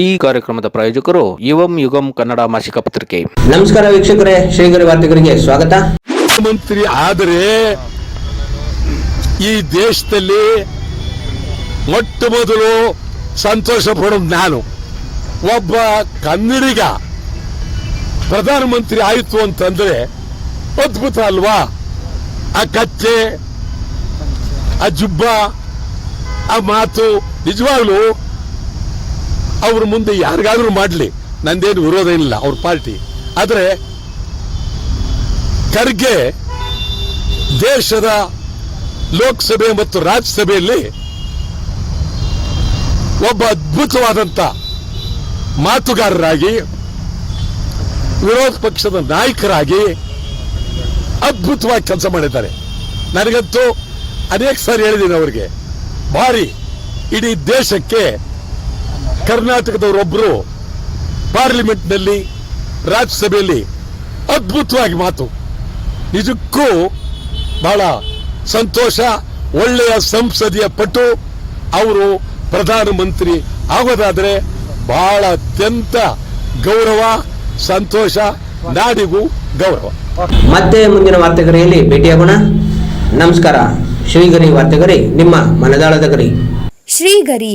ಈ ಕಾರ್ಯಕ್ರಮದ ಪ್ರಾಯೋಜಕರು ಯುವಂ ಯುಗಂ ಕನ್ನಡ ಮಾಸಿಕ ಪತ್ರಿಕೆ. ನಮಸ್ಕಾರ ವೀಕ್ಷಕರೇ ಶ್ರೀಗರಿ ವಾರ್ತೆಗರಿಗೆ ಸ್ವಾಗತ. ಮುಖ್ಯಮಂತ್ರಿ ಆದರೆ ಈ ದೇಶದಲ್ಲಿ ಮೊಟ್ಟ ಮೊದಲು ಸಂತೋಷ ಪಡೋದು ನಾನು. ಒಬ್ಬ ಕನ್ನಡಿಗ ಪ್ರಧಾನಮಂತ್ರಿ ಆಯಿತು ಅಂತಂದ್ರೆ ಅದ್ಭುತ ಅಲ್ವಾ? ಆ ಕಚ್ಚೆ ಆ ಜುಬ್ಬ ಆ ಮಾತು ನಿಜವಾಗ್ಲೂ ಅವ್ರ ಮುಂದೆ ಯಾರಿಗಾದ್ರೂ ಮಾಡಲಿ. ನಂದೇನು ವಿರೋಧ ಇಲ್ಲ ಅವ್ರ ಪಾರ್ಟಿ. ಆದರೆ ಖರ್ಗೆ ದೇಶದ ಲೋಕಸಭೆ ಮತ್ತು ರಾಜ್ಯಸಭೆಯಲ್ಲಿ ಒಬ್ಬ ಅದ್ಭುತವಾದಂತ ಮಾತುಗಾರರಾಗಿ, ವಿರೋಧ ಪಕ್ಷದ ನಾಯಕರಾಗಿ ಅದ್ಭುತವಾಗಿ ಕೆಲಸ ಮಾಡಿದ್ದಾರೆ. ನನಗಂತೂ ಅನೇಕ ಸಾರಿ ಹೇಳಿದ್ದೀನಿ ಅವರಿಗೆ, ಭಾರಿ, ಇಡೀ ದೇಶಕ್ಕೆ ಕರ್ನಾಟಕದವರೊಬ್ಬರು ಪಾರ್ಲಿಮೆಂಟ್ನಲ್ಲಿ ರಾಜ್ಯಸಭೆಯಲ್ಲಿ ಅದ್ಭುತವಾಗಿ ಮಾತು. ನಿಜಕ್ಕೂ ಬಹಳ ಸಂತೋಷ ಒಳ್ಳೆಯ ಸಂಸದೀಯ ಪಟು ಅವರು ಪ್ರಧಾನಮಂತ್ರಿ ಆಗೋದಾದರೆ ಬಹಳ ಅತ್ಯಂತ ಗೌರವ ಸಂತೋಷ ನಾಡಿಗೂ ಗೌರವ. ಮತ್ತೆ ಮುಂದಿನ ವಾರ್ತೆಗರಿಯಲ್ಲಿ ಭೇಟಿಯಾಗೋಣ. ನಮಸ್ಕಾರ. ಶ್ರೀಗರಿ ವಾರ್ತೆಗರಿ ನಿಮ್ಮ ಮನದಾಳದ ಗರಿ. ಶ್ರೀಗರಿ